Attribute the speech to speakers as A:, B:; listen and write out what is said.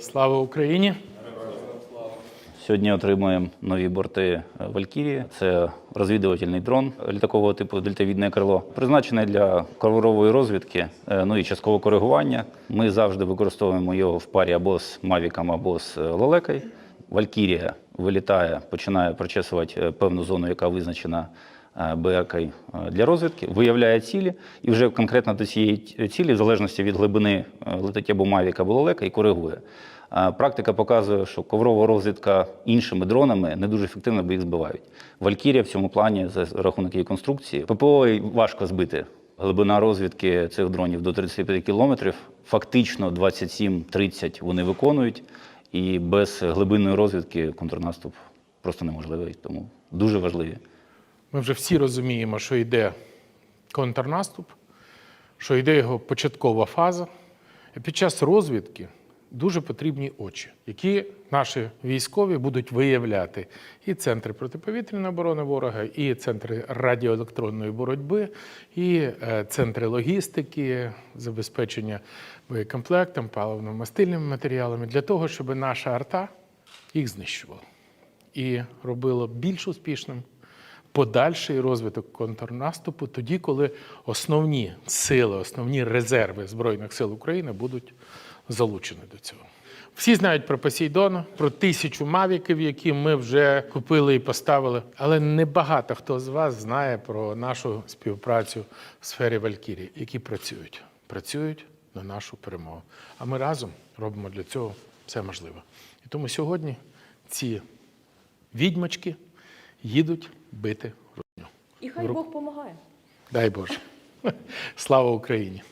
A: Слава Україні!
B: Сьогодні отримуємо нові борти Валькірії. Це розвідувальний дрон літакового типу дельтавідне крило, призначений для коврової розвідки, е, ну і часткового коригування. Ми завжди використовуємо його в парі або з Мавіком, або з е, Лелекою. Валькірія вилітає, починає прочесувати е, певну зону, яка визначена е, БРК для розвідки, виявляє цілі, і вже конкретно до цієї цілі, в залежності від глибини е, летить або Мавік, або Лелека, і коригує. Практика показує, що коврова розвідка іншими дронами не дуже ефективно, бо їх збивають. Валькірія в цьому плані за рахунок її конструкції. ППО важко збити. Глибина розвідки цих дронів до 35 кілометрів. Фактично 27-30 вони виконують, і без глибинної розвідки контрнаступ просто неможливий. Тому дуже важливі.
A: Ми вже всі розуміємо, що йде контрнаступ, що йде його початкова фаза. І під час розвідки дуже потрібні очі, які наші військові будуть виявляти і центри протиповітряної оборони ворога, і центри радіоелектронної боротьби, і е, центри логістики, забезпечення боєкомплектом, паливно-мастильними матеріалами для того, щоб наша арта їх знищувала і робило більш успішним подальший розвиток контрнаступу тоді, коли основні сили, основні резерви Збройних сил України будуть залучені до цього. Всі знають про Посейдона, про тисячу мавіків, які ми вже купили і поставили. Але небагато хто з вас знає про нашу співпрацю в сфері Валькірії, які працюють, працюють на нашу перемогу. А ми разом робимо для цього все можливе. І тому сьогодні ці відьмачки їдуть бити русню.
C: І хай Бог допомагає.
A: Дай Боже. Слава Україні!